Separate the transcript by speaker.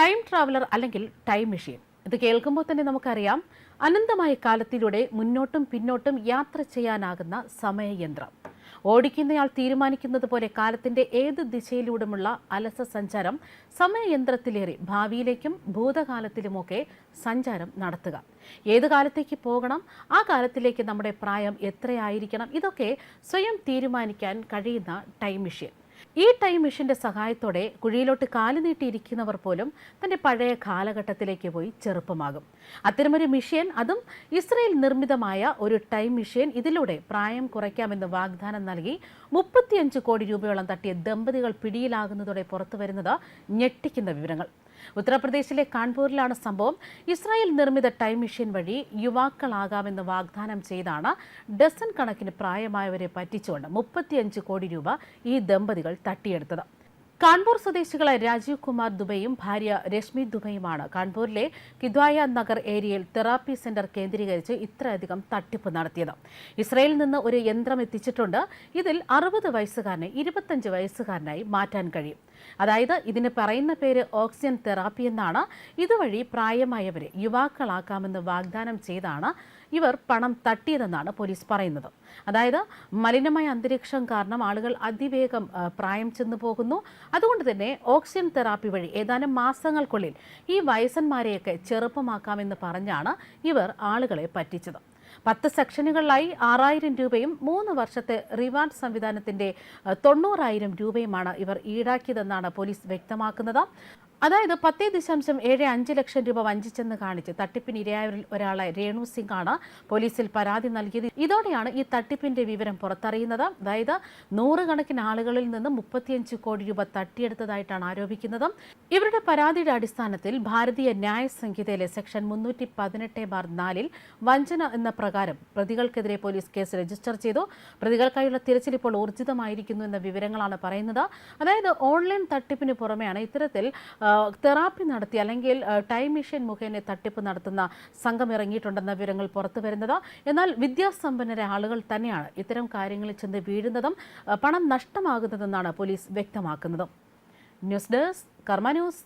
Speaker 1: Time traveller അല്ലെങ്കിൽ time machine ഇത് കേൾക്കുമ്പോൾ തന്നെ നമുക്കറിയാം അനന്തമായ കാലത്തിലൂടെ മുന്നോട്ടും പിന്നോട്ടും യാത്ര ചെയ്യാനാകുന്ന സമയയന്ത്രം. ഓടിക്കുന്നയാൾ തീരുമാനിക്കുന്നത് പോലെ കാലത്തിന്റെ ഏത് ദിശയിലൂടെയുള്ള അലസ സഞ്ചാരം സമയയന്ത്രത്തിലേറി ഭാവിയിലേക്കും ഭൂതകാലത്തിലുമൊക്കെ സഞ്ചാരം നടത്തുക. ഏത് കാലത്തേക്ക് പോകണം ആ കാലത്തിലേക്ക് നമ്മുടെ പ്രായം എത്രയായിരിക്കണം ഇതൊക്കെ സ്വയം തീരുമാനിക്കാൻ കഴിയുന്ന ടൈം മെഷീൻ ഈ ടൈം മെഷീന്റെ സഹായത്തോടെ കുഴിയിലോട്ട് കാൽ നീട്ടിയിരിക്കുന്നവർ പോലും തന്റെ പഴയ കാലഘട്ടത്തിലേക്ക് പോയി ചെറുപ്പമാകും. അത്തരമൊരു മിഷ്യൻ അതും ഇസ്രയേൽ നിർമ്മിതമായ ഒരു ടൈം മെഷീൻ ഇതിലൂടെ പ്രായം കുറയ്ക്കാമെന്ന് വാഗ്ദാനം നൽകി മുപ്പത്തിയഞ്ച് കോടി രൂപയോളം തട്ടിയ ദമ്പതികൾ പിടിയിലാകുന്നതോടെ പുറത്തു വരുന്നത് ഞെട്ടിക്കുന്ന വിവരങ്ങൾ. ഉത്തർപ്രദേശിലെ കാൺപൂരിലാണ് സംഭവം. ഇസ്രായേൽ നിർമ്മിത ടൈം മെഷീൻ വഴി യുവാക്കളാകാമെന്ന് വാഗ്ദാനം ചെയ്താണ് ഡസൻ കണക്കിന് പ്രായമായവരെ പറ്റിച്ചുകൊണ്ട് മുപ്പത്തിയഞ്ച് കോടി രൂപ ഈ ദമ്പതികൾ തട്ടിയെടുത്തത്. കാൺപൂർ സ്വദേശികളായ രാജീവ് കുമാർ ദുബൈയും ഭാര്യ രശ്മി ദുബൈയുമാണ്. കാൺപൂരിലെ കിദ്വായ നഗർ ഏരിയയിൽ തെറാപ്പി സെന്റർ കേന്ദ്രീകരിച്ച് ഇത്രയധികം തട്ടിപ്പ് നടത്തിയത്. ഇസ്രയേലിൽ നിന്ന് ഒരു യന്ത്രം എത്തിച്ചിട്ടുണ്ട്. ഇതിൽ അറുപത് വയസ്സുകാരനെ ഇരുപത്തഞ്ച് വയസ്സുകാരനായി മാറ്റാൻ കഴിയും. അതായത് ഇതിന് പറയുന്ന പേര് ഓക്സിജൻ തെറാപ്പി എന്നാണ്. ഇതുവഴി പ്രായമായവരെ യുവാക്കളാക്കാമെന്ന് വാഗ്ദാനം ചെയ്താണ് ഇവർ പണം തട്ടിയതെന്നാണ് പോലീസ് പറയുന്നത്. അതായത് മലിനമായ അന്തരീക്ഷം കാരണം ആളുകൾ അതിവേഗം പ്രായം ചെന്നു പോകുന്നു. അതുകൊണ്ട് തന്നെ ഓക്സിജൻ തെറാപ്പി വഴി ഏതാനും മാസങ്ങൾക്കുള്ളിൽ ഈ വയസ്സന്മാരെയൊക്കെ ചെറുപ്പമാക്കാമെന്ന് പറഞ്ഞാണ് ഇവർ ആളുകളെ പറ്റിച്ചത്. പത്ത് സെക്ഷനുകളിലായി ആറായിരം രൂപയും മൂന്ന് വർഷത്തെ റിവാർഡ് സംവിധാനത്തിന്റെ തൊണ്ണൂറായിരം രൂപയുമാണ് ഇവർ ഈടാക്കിയതെന്നാണ് പോലീസ് വ്യക്തമാക്കുന്നത്. അതായത് പത്തേ ദശാംശം ഏഴ് അഞ്ച് ലക്ഷം രൂപ വഞ്ചിച്ചെന്ന് കാണിച്ച് തട്ടിപ്പിന് ഇരയായവരിൽ ഒരാളെ രേണു സിംഗ് ആണ് പോലീസിൽ പരാതി നൽകിയത്. ഇതോടെയാണ് ഈ തട്ടിപ്പിന്റെ വിവരം പുറത്തറിയുന്നത്. അതായത് നൂറുകണക്കിന് ആളുകളിൽ നിന്ന് മുപ്പത്തിയഞ്ച് കോടി രൂപ തട്ടിയെടുത്തതായിട്ടാണ് ആരോപിക്കുന്നത്. ഇവരുടെ പരാതിയുടെ അടിസ്ഥാനത്തിൽ ഭാരതീയ ന്യായ സംഹിതയിലെ സെക്ഷൻ മുന്നൂറ്റി പതിനെട്ട് ബാർ നാലിൽ വഞ്ചന എന്ന പ്രകാരം പ്രതികൾക്കെതിരെ പോലീസ് കേസ് രജിസ്റ്റർ ചെയ്തു. പ്രതികൾക്കായുള്ള തിരച്ചിൽ ഇപ്പോൾ ഊർജിതമായിരിക്കുന്നു എന്ന വിവരങ്ങളാണ് പറയുന്നത്. അതായത് ഓൺലൈൻ തട്ടിപ്പിന് പുറമെയാണ് ഇത്തരത്തിൽ തെറാപ്പി നടത്തി അല്ലെങ്കിൽ ടൈം മെഷീൻ മുഖേന തട്ടിപ്പ് നടത്തുന്ന സംഘം ഇറങ്ങിയിട്ടുണ്ടെന്ന വിവരങ്ങൾ പുറത്തു വരുന്നത്. എന്നാൽ വിദ്യാസമ്പന്നരെ ആളുകൾ തന്നെയാണ് ഇത്തരം കാര്യങ്ങളിൽ ചെന്ന് വീഴുന്നതും പണം നഷ്ടമാകുന്നതെന്നാണ് പോലീസ് വ്യക്തമാക്കുന്നത്. News desk Karma news.